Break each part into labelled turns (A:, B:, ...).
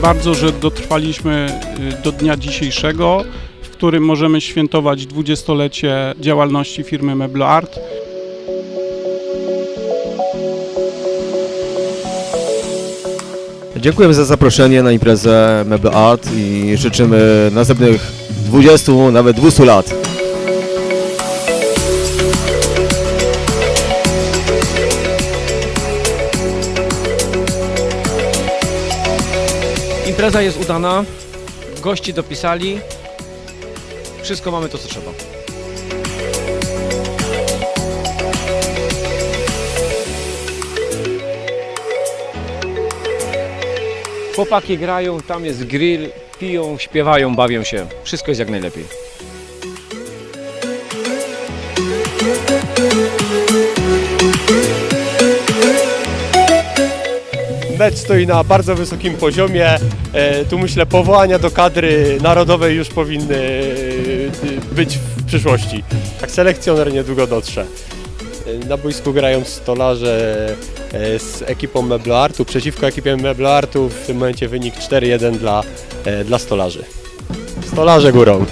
A: bardzo, że dotrwaliśmy y, do dnia dzisiejszego, w którym możemy świętować dwudziestolecie działalności firmy Meblo Art.
B: Dziękujemy za zaproszenie na imprezę Mebel Art i życzymy następnych 20, nawet 200 lat.
C: Impreza jest udana, gości dopisali, wszystko mamy to co trzeba. Chłopaki grają, tam jest grill, piją, śpiewają, bawią się. Wszystko jest jak najlepiej.
D: Mecz stoi na bardzo wysokim poziomie. E, Tu myślę powołania do kadry narodowej już powinny e, być w przyszłości. Tak selekcjoner niedługo dotrze. E, Na boisku grają stolarze z ekipą Mebloartu. Przeciwko ekipie Mebloartu w tym momencie wynik 4-1 dla, dla stolarzy. Stolarze górą.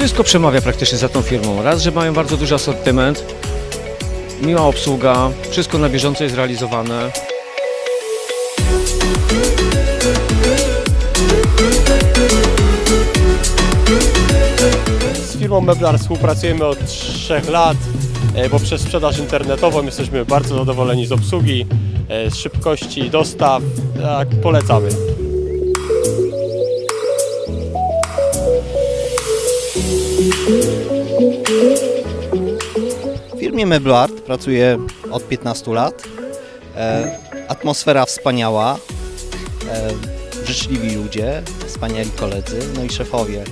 C: Wszystko przemawia praktycznie za tą firmą. Raz, że mają bardzo duży asortyment, miła obsługa, wszystko na bieżąco jest realizowane.
D: Z firmą Meblar współpracujemy od 3 lat, e, bo przez sprzedaż internetową jesteśmy bardzo zadowoleni z obsługi, e, z szybkości dostaw. Tak, polecamy.
E: W firmie Mebloart pracuję od 15 lat. E, atmosfera wspaniała, e, życzliwi ludzie, wspaniali koledzy, no i szefowie.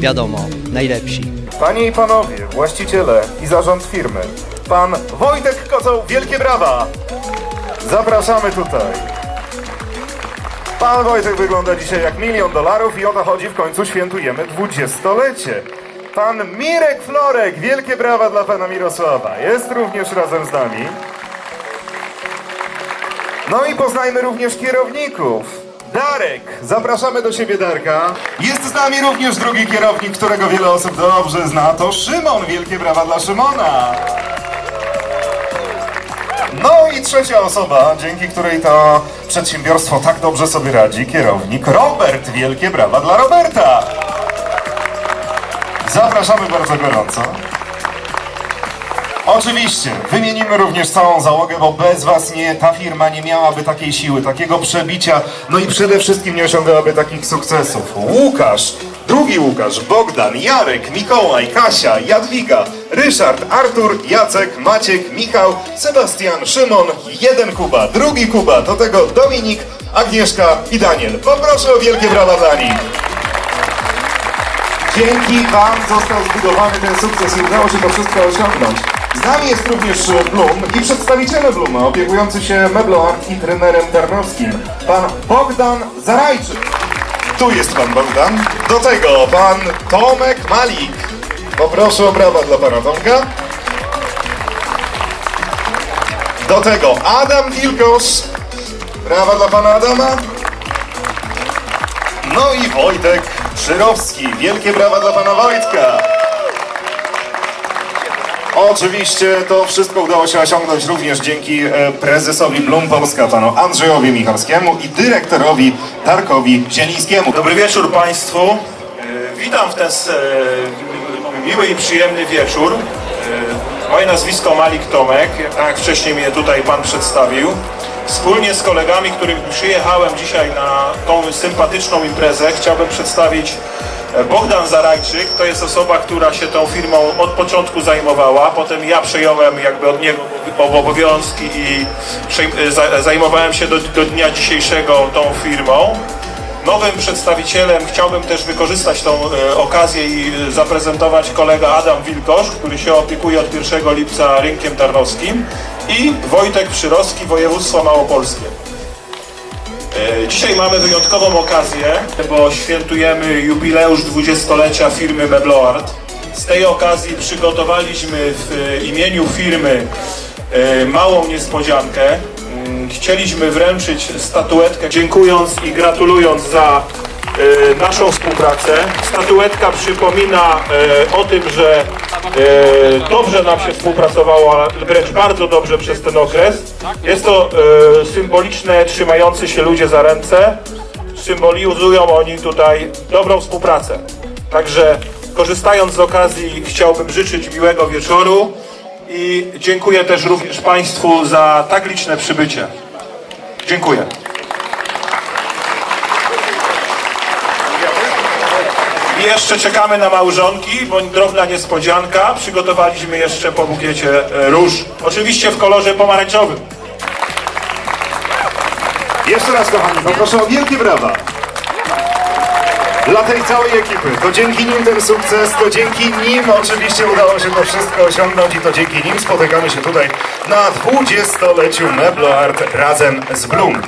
E: Wiadomo, najlepsi.
F: Panie i panowie, właściciele i zarząd firmy, pan Wojtek Kocoł, wielkie brawa! Zapraszamy tutaj. Pan Wojtek wygląda dzisiaj jak milion dolarów i o to chodzi, w końcu świętujemy dwudziestolecie. Pan Mirek Florek, wielkie brawa dla pana Mirosława, jest również razem z nami. No i poznajmy również kierowników. Darek, zapraszamy do siebie Darka. Jest z nami również drugi kierownik, którego wiele osób dobrze zna, to Szymon. Wielkie brawa dla Szymona. No i trzecia osoba, dzięki której to przedsiębiorstwo tak dobrze sobie radzi, kierownik Robert. Wielkie brawa dla Roberta. Zapraszamy bardzo gorąco. Oczywiście, wymienimy również całą załogę, bo bez was nie, ta firma nie miałaby takiej siły, takiego przebicia, no i przede wszystkim nie osiągałaby takich sukcesów. Łukasz, drugi Łukasz, Bogdan, Jarek, Mikołaj, Kasia, Jadwiga, Ryszard, Artur, Jacek, Maciek, Michał, Sebastian, Szymon, jeden Kuba, drugi Kuba, do tego Dominik, Agnieszka i Daniel. Poproszę o wielkie brawa dla nich. Dzięki Wam został zbudowany ten sukces i udało się to wszystko osiągnąć. Z nami jest również Blum i przedstawiciele Bluma opiekujący się Mebloart i trenerem tarnowskim, pan Bogdan Zarajczyk. Tu jest pan Bogdan. Do tego pan Tomek Malik. Poproszę o brawa dla pana Tomka. Do tego Adam Wilkosz. Brawa dla pana Adama. No i Wojtek Szyrowski. Wielkie brawa dla pana Wojtka. Oczywiście to wszystko udało się osiągnąć również dzięki e, prezesowi Blum Polska, panu Andrzejowi Michalskiemu i dyrektorowi Darkowi Zielińskiemu.
G: Dobry wieczór Państwu. E, Witam w ten e, miły i przyjemny wieczór. Moje nazwisko Malik Tomek, tak jak wcześniej mnie tutaj Pan przedstawił. Wspólnie z kolegami, którymi przyjechałem dzisiaj na tą sympatyczną imprezę, chciałbym przedstawić e, Bogdan Zarajczyk. To jest osoba, która się tą firmą od początku zajmowała. Potem ja przejąłem jakby od niego obowiązki i e, za- zajmowałem się do, do dnia dzisiejszego tą firmą. Nowym przedstawicielem chciałbym też wykorzystać tą e, okazję i e, zaprezentować kolega Adam Wilkosz, który się opiekuje od 1 lipca rynkiem tarnowskim i Wojtek Przyrowski, województwo małopolskie. E, Dzisiaj mamy wyjątkową okazję, bo świętujemy jubileusz 20-lecia firmy Mebloart. Z tej okazji przygotowaliśmy w e, imieniu firmy e, małą niespodziankę. Mm, Chcieliśmy wręczyć statuetkę, dziękując i gratulując za naszą współpracę. Statuetka przypomina e, o tym, że e, dobrze nam się współpracowało, a wręcz bardzo dobrze przez ten okres. Jest to e, symboliczne trzymający się ludzie za ręce. Symbolizują oni tutaj dobrą współpracę. Także korzystając z okazji chciałbym życzyć miłego wieczoru i dziękuję też również Państwu za tak liczne przybycie. Dziękuję. Jeszcze czekamy na małżonki, bądź drobna niespodzianka. Przygotowaliśmy jeszcze po bukiecie e, róż, oczywiście w kolorze pomarańczowym.
F: Jeszcze raz kochani, poproszę o wielkie brawa. Dla tej całej ekipy. To dzięki nim ten sukces, to dzięki nim oczywiście udało się to wszystko osiągnąć i to dzięki nim spotykamy się tutaj na 20-leciu Mebloart razem z Bloom.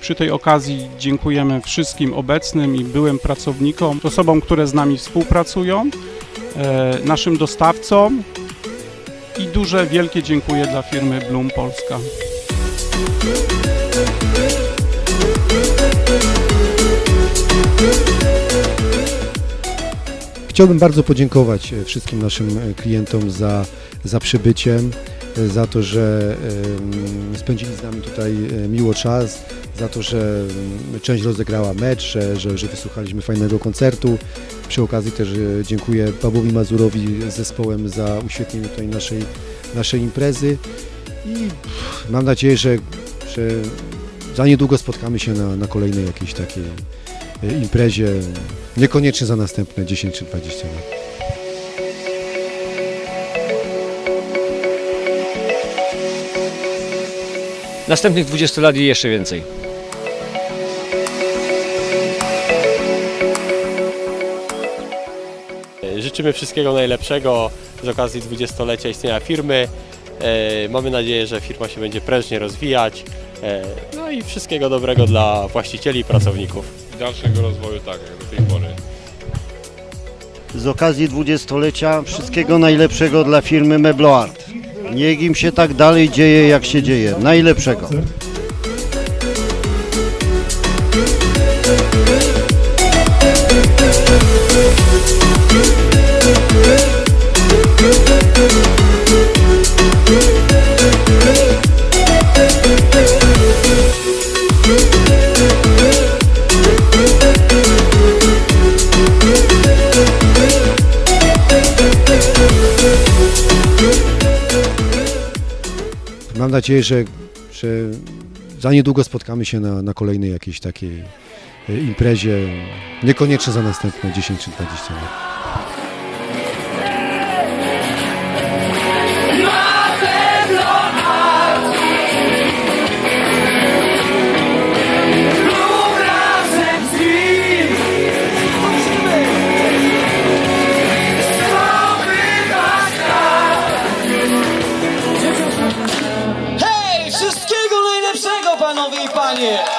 A: Przy tej okazji dziękujemy wszystkim obecnym i byłym pracownikom, osobom, które z nami współpracują, e, naszym dostawcom i duże, wielkie dziękuję dla firmy Bloom Polska.
H: Chciałbym bardzo podziękować e, wszystkim naszym e, klientom za, za przybyciem, e, za to, że spędzili z nami tutaj e, miło czas, za to, że część rozegrała mecz, że, że, że wysłuchaliśmy fajnego koncertu. Przy okazji też e, dziękuję Pawłowi Mazurowi z zespołem za uświetnienie tutaj naszej, naszej imprezy i mam nadzieję, że, że za niedługo spotkamy się na, na kolejnej jakiejś takiej e, imprezie, niekoniecznie za następne 10 czy 20 lat.
C: Następnych 20 lat i jeszcze więcej.
D: Życzymy wszystkiego najlepszego z okazji 20-lecia istnienia firmy. E, Mamy nadzieję, że firma się będzie prężnie rozwijać. E, No i wszystkiego dobrego dla właścicieli i pracowników.
I: dalszego rozwoju tak, jak do tej pory.
J: z okazji dwudziestolecia wszystkiego najlepszego dla firmy Mebloart. Niech im się tak dalej dzieje, jak się dzieje. Najlepszego.
H: Mam nadzieję, że, że za niedługo spotkamy się na, na kolejnej jakiejś takiej e, imprezie, niekoniecznie za następne 10 czy 20 lat.
K: Panowie i panie!